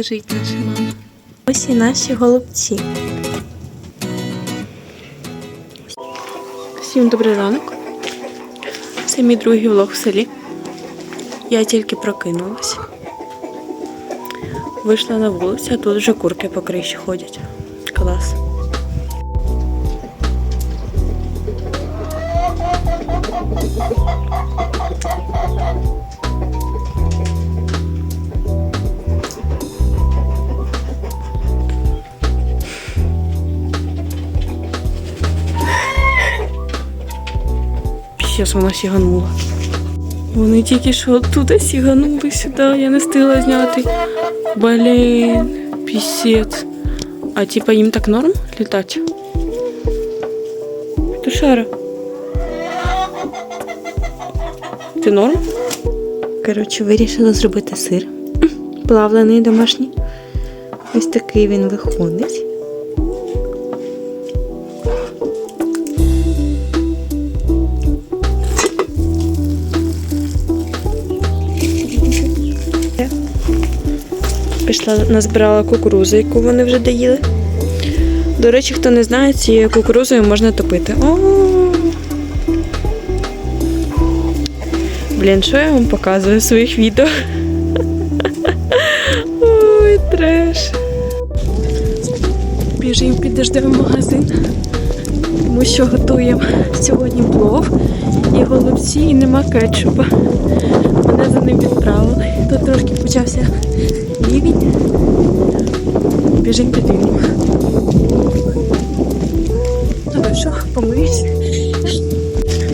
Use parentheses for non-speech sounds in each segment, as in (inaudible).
лежить наша мама. Ось і наші голубці. Всім добрий ранок. Це мій другий влог в селі. Я тільки прокинулась. Вийшла на вулицю, а тут вже курки по криші ходять. Клас. Після вона сіганула. Вони тільки що туди сіганули сюди, я не встигла зняти. Блін, пісець. А типа їм так норм літати? Тушара. Ти норм? Коротше, вирішила зробити сир. Плавлений домашній. Ось такий він виходить. Пішла, назбирала кукурузу, яку вони вже доїли. До речі, хто не знає, цією кукурузою можна топити. Блін, що я вам показую в своїх відео? (laughs) Ой, треш. Біжимо підождемо в магазин, тому що готуємо сьогодні плов і голубці, і нема кетчупа. Мене за ним відправили. Тут трошки почався рівень. Біжимо підіймо. Ну то що, помиюсь.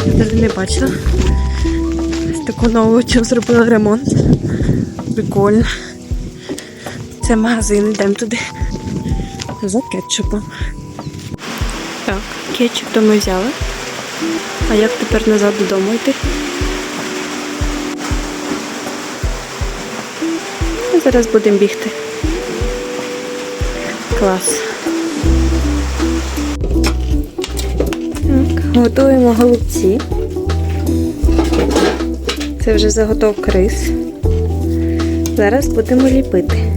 Я навіть не бачила. Таку нову чим зробила ремонт. Прикольно. Це магазин, йдемо туди. За кетчупом. Так, кетчуп то ми взяли. А як тепер назад додому йти? Зараз будемо бігти. Клас. Так, готуємо голубці. Це вже заготовка рис. Зараз будемо ліпити.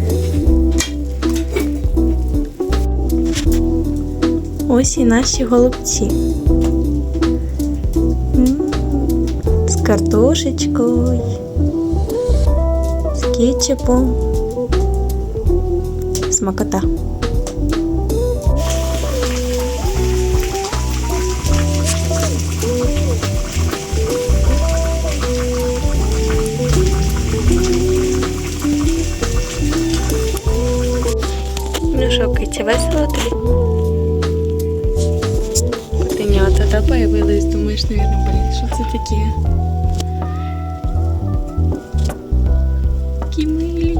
Ось і наші голубці. З картошечкою, з кетчупом. Смакота. Ну що, Китя, весело тобі? Котенята, да, появились? Думаєш, наверное, блін, що це таке? Такі милі.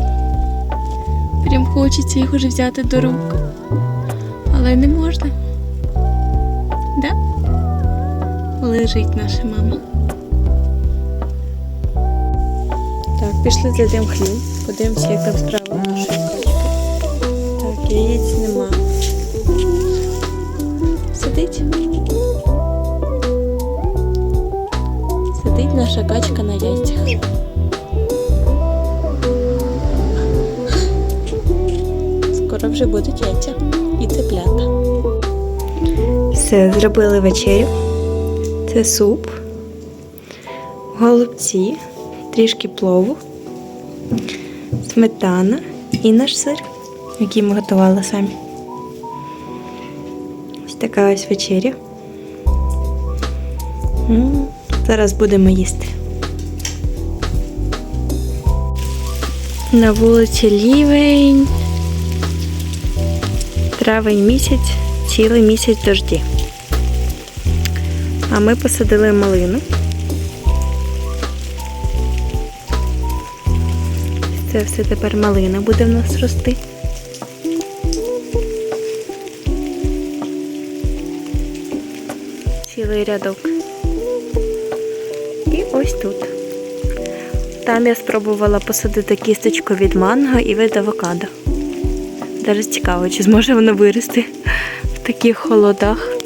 Прям хочеться їх уже взяти до рук. Але не можна. Да? Лежить наша мама. Так, пішли за в хліб, Подивимося, як там справа нашої вже будуть яйця і цеплята. Все, зробили вечерю. Це суп, голубці, трішки плову, сметана і наш сир, який ми готували самі. Ось така ось вечеря. Зараз будемо їсти. На вулиці Лівень. Травень місяць, цілий місяць дожді. А ми посадили малину. Це все тепер малина буде в нас рости. Цілий рядок. І ось тут. Там я спробувала посадити кісточку від манго і від авокадо. Даже цікаво, чи зможе воно вирости в таких холодах.